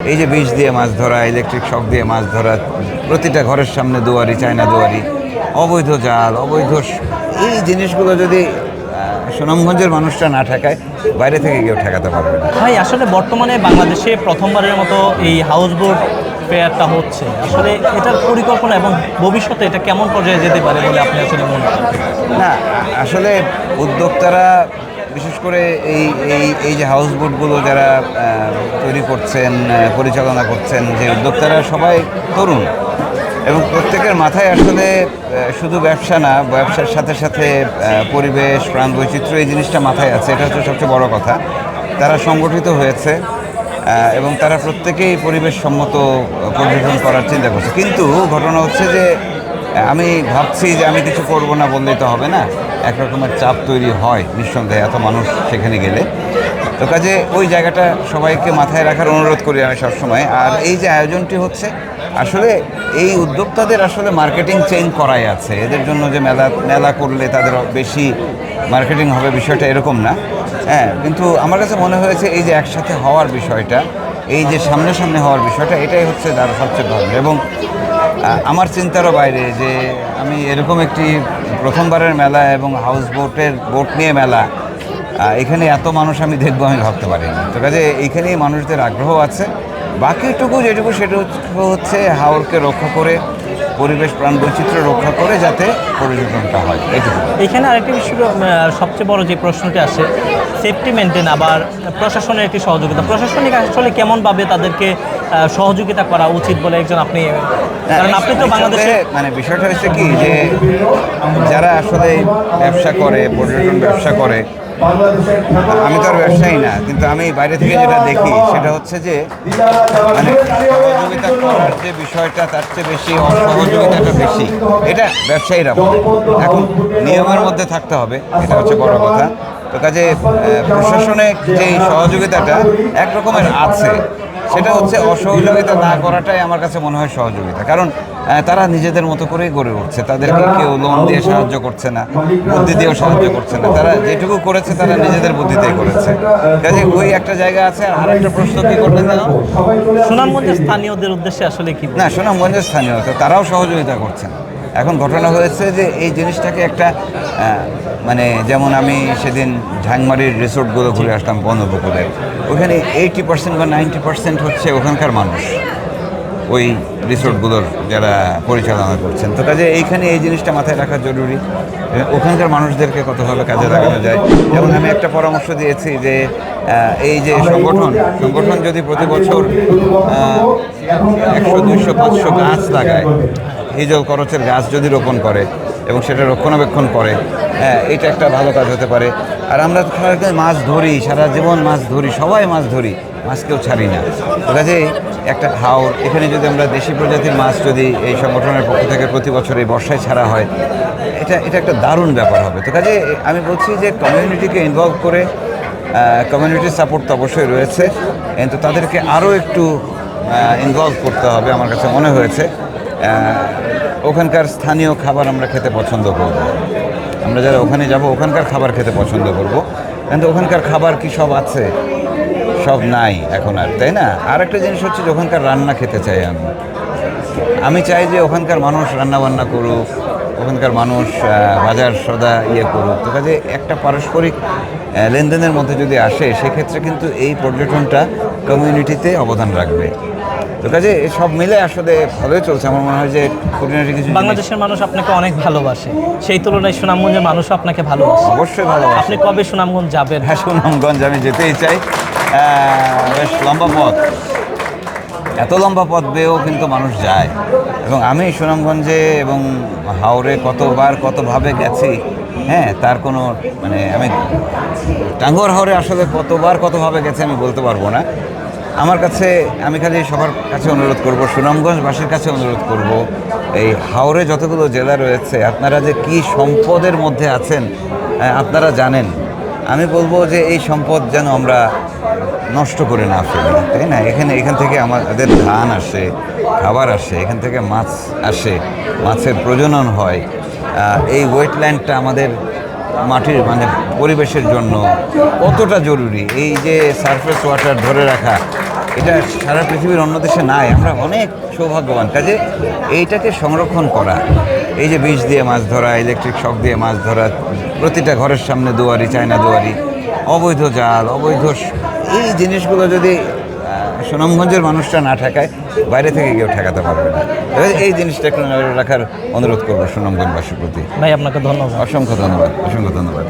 এই যে বিষ দিয়ে মাছ ধরা ইলেকট্রিক শক দিয়ে মাছ ধরা প্রতিটা ঘরের সামনে দুয়ারি চায়না দুয়ারি অবৈধ জাল অবৈধ এই জিনিসগুলো যদি সুনামগঞ্জের মানুষটা না ঠেকায় বাইরে থেকে কেউ ঠেকাতে পারবে না। ভাই আসলে বর্তমানে বাংলাদেশে প্রথমবারের মতো এই হাউস বোট ফেয়ারটা হচ্ছে। আসলে এটার পরিকল্পনা এবং ভবিষ্যতে এটা কেমন পর্যায়ে যেতে পারে বলে আপনি আসলে মনে করেন? না আসলে উদ্যোক্তারা বিশেষ করে এই এই এই যে হাউস বোটগুলো যারা তৈরি করছেন পরিচালনা করছেন, যে উদ্যোক্তারা সবাই তরুণ। এবং প্রত্যেকের মাথায় আসলে শুধু ব্যবসা না, ব্যবসার সাথে সাথে পরিবেশ, প্রাণ বৈচিত্র্য, এই জিনিসটা মাথায় আছে। এটা হচ্ছে সবচেয়ে বড় কথা। তারা সংগঠিত হয়েছে এবং তারা প্রত্যেকেই পরিবেশ সম্মত পর্যটন করার চিন্তা করছে। কিন্তু ঘটনা হচ্ছে যে আমি ভাবছি যে আমি কিছু করব না বললেই তো হবে না। এক রকমের চাপ তৈরি হয় নিঃসন্দেহে এত মানুষ সেখানে গেলে। তো কাজে ওই জায়গাটা সবাইকে মাথায় রাখার অনুরোধ করি আমি সবসময়। আর এই যে আয়োজনটি হচ্ছে, আসলে এই উদ্যোক্তাদের আসলে মার্কেটিং চেঞ্জ করাই আছে। এদের জন্য যে মেলা মেলা করলে তাদের বেশি মার্কেটিং হবে বিষয়টা এরকম না। হ্যাঁ কিন্তু আমার কাছে মনে হয়েছে এই যে একসাথে হওয়ার বিষয়টা, এই যে সামনে সামনে হওয়ার বিষয়টা, এটাই হচ্ছে তার সবচেয়ে ভালো। এবং আমার চিন্তারও বাইরে যে আমি এরকম একটি প্রথমবারের মেলা এবং হাউস বোটের বোট নিয়ে মেলা এখানে এত মানুষ আমি দেখব আমি ভাবতে পারিনি। তো কাজে এইখানেই মানুষদের আগ্রহ আছে। বাকিটুকু যেটুকু সেটা হচ্ছে- হাওরকে রক্ষা করে, পরিবেশ প্রাণ বৈচিত্র্য রক্ষা করে যাতে পর্যটনটা হয়। এইটুকু। এখানে আরেকটি বিষয় সবচেয়ে বড় যে প্রশ্নটি আসে সেফটি মেনটেন আবার প্রশাসনের একটি সহযোগিতা। প্রশাসনিক আসলে কেমনভাবে তাদেরকে সহযোগিতা করা উচিত বলে একজন আপনি কারণ আপনি তো বাংলাদেশে মানে বিষয়টা হচ্ছে কি যে যারা আসলে ব্যবসা করে পর্যটন ব্যবসা করে আমি তো আর ব্যবসায়ী না কিন্তু আমি বাইরে থেকে যেটা দেখি সেটা হচ্ছে যে মানে সহযোগিতা করার যে বিষয়টা তার চেয়ে বেশি অসহযোগিতাটা বেশি। এটা ব্যবসায়ীরা বলে। এখন নিয়মের মধ্যে থাকতে হবে এটা হচ্ছে বড় কথা। তো কাজে আহ, প্রশাসনিক যে সহযোগিতাটা এক রকমের আছে সেটা হচ্ছে অসহযোগিতা না করাটাই আমার কাছে মনে হয় সহযোগিতা। কারণ তারা নিজেদের মতো করেই গড়ে উঠছে। তাদেরকে কেউ লোন দিয়ে সাহায্য করছে না বুদ্ধি দিয়েও সাহায্য করছে না। তারা যেটুকু করেছে তারা নিজেদের বুদ্ধিতেই করেছে। কাজে ওই একটা জায়গা আছে আর একটা প্রশ্ন কি করলেন যেন সুনামগঞ্জের স্থানীয়দের উদ্দেশ্যে আসলে কি? না সুনামগঞ্জের স্থানীয় তারাও সহযোগিতা করছেন এখন ঘটনা হয়েছে যে এই জিনিসটাকে একটা মানে যেমন আমি সেদিন ঝাংমারির রিসোর্টগুলো ঘুরে আসলাম বন্ধপুকুরে ওখানে এইটি পার্সেন্ট বা নাইনটি পার্সেন্ট হচ্ছে ওখানকার মানুষ। ওই রিসোর্টগুলোর যারা পরিচালনা করছেন। তো কাজে এইখানে এই জিনিসটা মাথায় রাখা জরুরি। ওখানকার মানুষদেরকে কতভাবে কাজে লাগানো যায়? যেমন আমি একটা পরামর্শ দিয়েছি যে এই যে সংগঠন সংগঠন যদি প্রতি বছর একশো দুইশো পাঁচশো গাছ লাগায় হিজল করচের গাছ যদি রোপণ করে এবং সেটা রক্ষণাবেক্ষণ করে হ্যাঁ এটা একটা ভালো কাজ হতে পারে। আর আমরা মাছ ধরি, সারা জীবন মাছ ধরি, সবাই মাছ ধরি, মাছ কেউ ছাড়ি না। তো কাজে একটা হাওর, এখানে যদি আমরা দেশি প্রজাতির মাছ যদি এই সংগঠনের পক্ষ থেকে প্রতি বছর এই বর্ষায় ছাড়া হয়, এটা এটা একটা দারুণ ব্যাপার হবে। তো কাজে আমি বলছি যে কমিউনিটিকে ইনভলভ করে কমিউনিটির সাপোর্ট তো অবশ্যই রয়েছে। কিন্তু তাদেরকে আরও একটু ইনভলভ করতে হবে আমার কাছে মনে হয়েছে। ওখানকার স্থানীয় খাবার আমরা খেতে পছন্দ করব। আমরা যারা ওখানে যাব, ওখানকার খাবার খেতে পছন্দ করব। কিন্তু ওখানকার খাবার কি সব আছে? সব নাই এখন আর, তাই না? আর একটা জিনিস হচ্ছে যে ওখানকার রান্না খেতে চাই আমি। আমি চাই যে ওখানকার মানুষ রান্না বান্না করুক, ওখানকার মানুষ বাজার সদা ইয়ে করুক। তো কাজে একটা পারস্পরিক লেনদেনের মধ্যে যদি আসে, সেক্ষেত্রে কিন্তু এই পর্যটনটা কমিউনিটিতে অবদান রাখবে। তো কাজে সব মিলে আসলে ভালোই চলছে। আমার মনে হয় যে খুঁটিনাটি কিছু বাংলাদেশের মানুষ আপনাকে অনেক ভালোবাসে। সেই তুলনায় সুনামগঞ্জের মানুষও আপনাকে ভালোবাসে। অবশ্যই ভালোবাসে। আপনি কবে সুনামগঞ্জ যাবেন? হ্যাঁ সুনামগঞ্জ আমি যেতেই চাই। বেশ লম্বা পথ। এত লম্বা পথ বেয়েও কিন্তু মানুষ যায়। এবং আমি সুনামগঞ্জে এবং হাওড়ে কতবার কতভাবে গেছি হ্যাঁ তার কোনো মানে আমি টাঙ্গুয়ার হাওড়ে আসলে কতবার কতভাবে গেছে আমি বলতে পারব না। আমার কাছে, আমি খালি সবার কাছে অনুরোধ করব, সুনামগঞ্জবাসীর কাছে অনুরোধ করব, এই হাওড়ে যতগুলো জেলা রয়েছে, আপনারা যে কি সম্পদের মধ্যে আছেন আপনারা জানেন। আমি বলব যে এই সম্পদ যেন আমরা নষ্ট করে না ফেলি, তাই না? এখানে, এখান থেকে আমাদের ধান আসে, খাবার আসে, এখান থেকে মাছ আসে, মাছের প্রজনন হয়। এই ওয়েটল্যান্ডটা আমাদের মাটির মানে পরিবেশের জন্য কতটা জরুরি? এই যে সারফেস ওয়াটার ধরে রাখা এটা সারা পৃথিবীর অন্য দেশে নাই আমরা অনেক সৌভাগ্যবান। কাজে এইটাকে সংরক্ষণ করা এই যে বিষ দিয়ে মাছ ধরা ইলেকট্রিক শক দিয়ে মাছ ধরা প্রতিটা ঘরের সামনে দুয়ারি চায়না দুয়ারি অবৈধ জাল অবৈধ এই জিনিসগুলো যদি সুনামগঞ্জের মানুষরা না ঠেকায় বাইরে থেকে কেউ ঠেকাতে পারবে না। তবে এই জিনিসটা একটু নজরে রাখার অনুরোধ করব সুনামগঞ্জবাসীর প্রতি। ভাই আপনাকে ধন্যবাদ। অসংখ্য ধন্যবাদ অসংখ্য ধন্যবাদ।